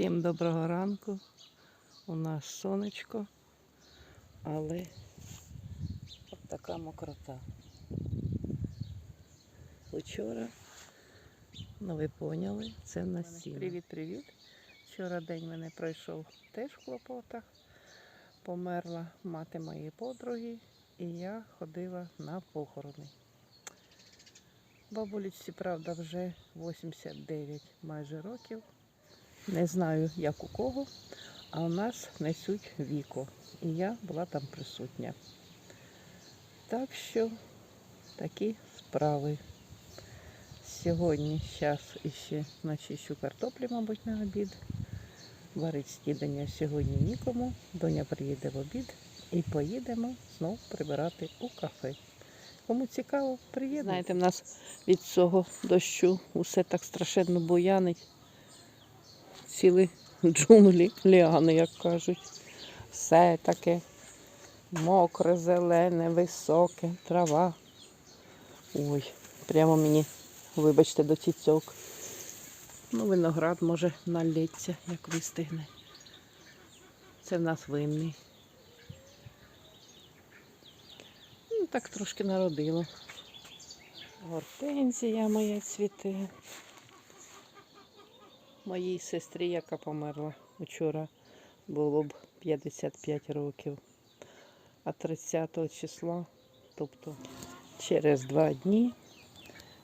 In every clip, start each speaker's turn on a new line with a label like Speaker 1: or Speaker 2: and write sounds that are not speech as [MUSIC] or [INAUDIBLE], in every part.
Speaker 1: Всім доброго ранку. У нас сонечко, але от така мокрота. Вчора, ну ви поняли, це насіння. Привіт-привіт. Вчора день мене пройшов теж в клопотах. Померла мати моєї подруги, і я ходила на похорони. Бабулечці, правда, вже 89 майже років. Не знаю, як у кого, а у нас несуть віко. І я була там присутня. Так що такі справи. Сьогодні зараз іще начищу картоплі, мабуть, на обід. Варить снідання сьогодні нікому. Доня приїде в обід і поїдемо знов прибирати у кафе. Кому цікаво, приєднуйтесь. Знаєте, в нас від цього дощу усе так страшенно буянить. Цілі джунглі, ліани, як кажуть. Все таке мокре, зелене, високе, трава. Ой, прямо мені, вибачте, до тіцьок. Ну, виноград може налється, як вистигне. Це в нас винний. Ну, так трошки народило. Гортензія моя цвіте. Моїй сестрі, яка померла вчора, було б 55 років. А 30 числа, тобто через два дні,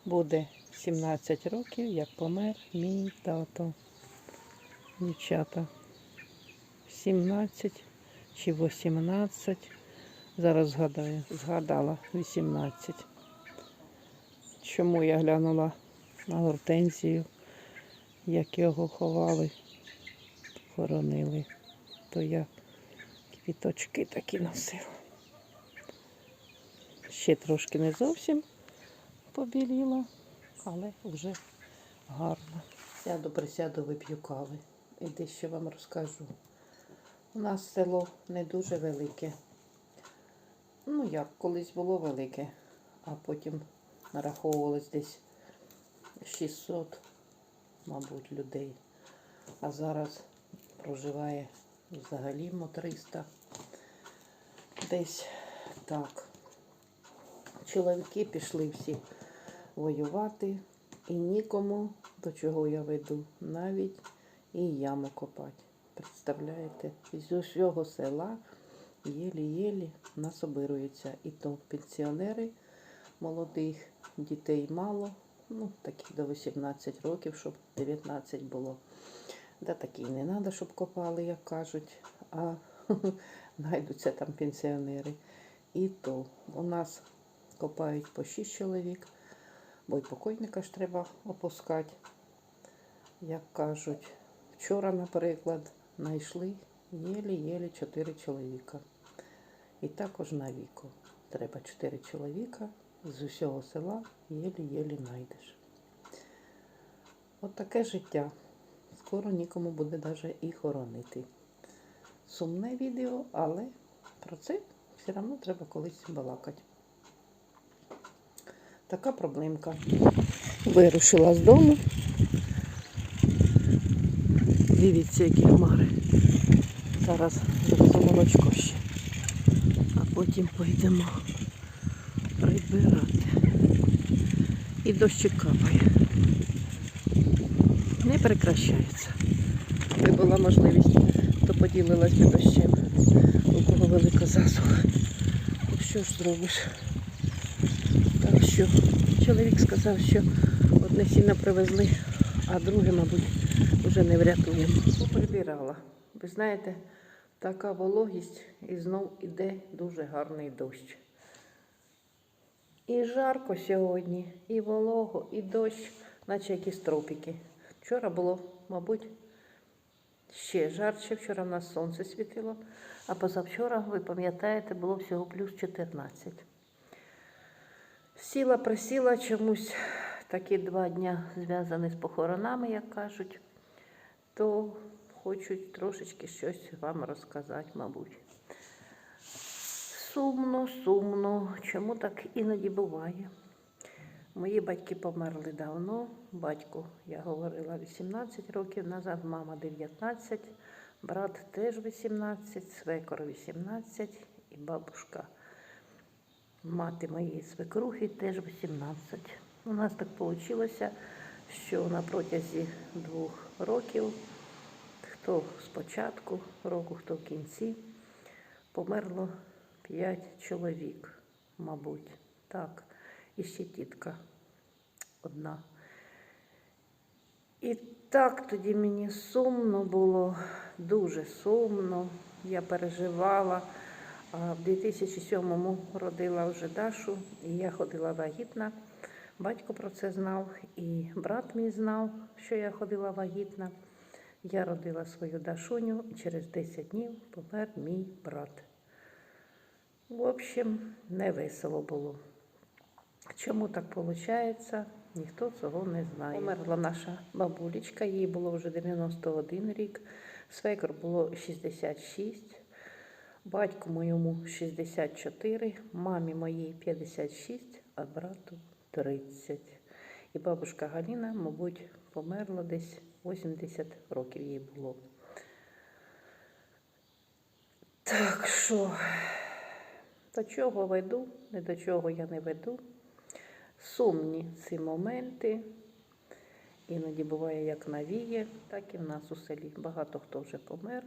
Speaker 1: буде 17 років, як помер мій тато. Дівчата. 17 чи 18. Зараз згадаю, згадала 18. Чому я глянула на гортензію, як його ховали, хоронили, то я квіточки такі носила. Ще трошки не зовсім побіліла, але вже гарно. Сяду, присяду, вип'ю кави і дещо вам розкажу. У нас село не дуже велике. Ну як, колись було велике, а потім нараховувалось десь 600, мабуть, людей. А зараз проживає взагалі мо 300. Десь так. Чоловіки пішли всі воювати і нікому, до чого я веду, навіть і яму копати. Представляєте, з усього села єлі-єлі насобируються. І то пенсіонери молодих, дітей мало, ну такі до 18 років, щоб 19 було. Да такі не треба, щоб копали, як кажуть, а [LAUGHS] знайдуться там пенсіонери. І то у нас копають по 6 чоловік, бо й покойника ж треба опускати, як кажуть. Вчора, наприклад, знайшли єлі-єлі 4 чоловіка. І також на віку. Треба 4 чоловіка з усього села єлі-єлі знайдеш. От таке життя. Скоро нікому буде навіть і хоронити. Сумне відео, але про це все одно треба колись балакати. Така проблемка. Вирушила з дому. Дивіться, які хмари. Зараз молочко ще. А потім поїдемо прибирати. І дощик капає. Не прекращається. Якби була можливість, то поділилась би дощем. У кого велика засуха. Ну що ж зробиш? Так що чоловік сказав, що одне сіно привезли, а друге, мабуть, вже не врятуємо. Прибирала. Ви знаєте, така вологість і знов іде дуже гарний дощ. І жарко сьогодні, і волого, і дощ, наче якісь тропіки. Вчора було, мабуть, ще жарче. Вчора в нас сонце світило, а позавчора, ви пам'ятаєте, було всього плюс 14. Сіла, присіла чомусь такі два дня зв'язані з похоронами, як кажуть, то хочу трошечки щось вам розказати, мабуть. Сумно, сумно. Чому так іноді буває? Мої батьки померли давно. Батьку, я говорила, 18 років назад, мама 19, брат теж 18, свекор 18 і бабушка мати моєї свекрухи теж 18. У нас так вийшло, що на протязі двох років, хто спочатку року, хто в кінці, померло 5 чоловік, мабуть. Так, і ще тітка одна. І так тоді мені сумно було, дуже сумно. Я переживала. В 2007-му родила вже Дашу, і я ходила вагітна. Батько про це знав, і брат мій знав, що я ходила вагітна. Я родила свою Дашуню, і через 10 днів помер мій брат. В общем, не весело було. Чому так виходить, ніхто цього не знає. Померла наша бабулечка, їй було вже 91 рік, свекр було 66, батьку моєму 64, мамі моїй 56, а брату 30. І бабушка Галіна, мабуть, померла десь 80 років їй було. Так що, до чого веду, не до чого я не веду. Сумні ці моменти. Іноді буває як навіє, так і в нас у селі. Багато хто вже помер.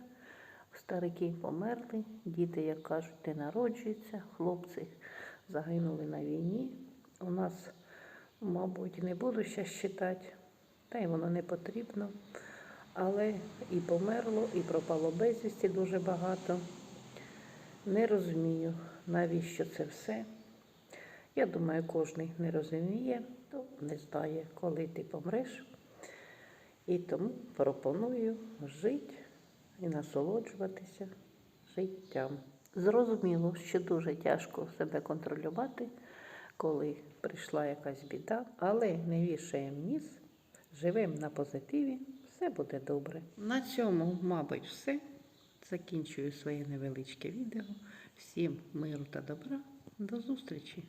Speaker 1: Старики померли, діти, як кажуть, не народжуються, хлопці загинули на війні. У нас, мабуть, не буду ще считати, та й воно не потрібно. Але і померло, і пропало безвісті дуже багато. Не розумію, навіщо це все. Я думаю, кожен не розуміє, то не знає, коли ти помреш. І тому пропоную жити і насолоджуватися життям. Зрозуміло, що дуже тяжко себе контролювати, коли прийшла якась біда, але не вішаємо ніс, живемо на позитиві, все буде добре. На цьому, мабуть, все. Закінчую своє невеличке відео. Всім миру та добра. До зустрічі!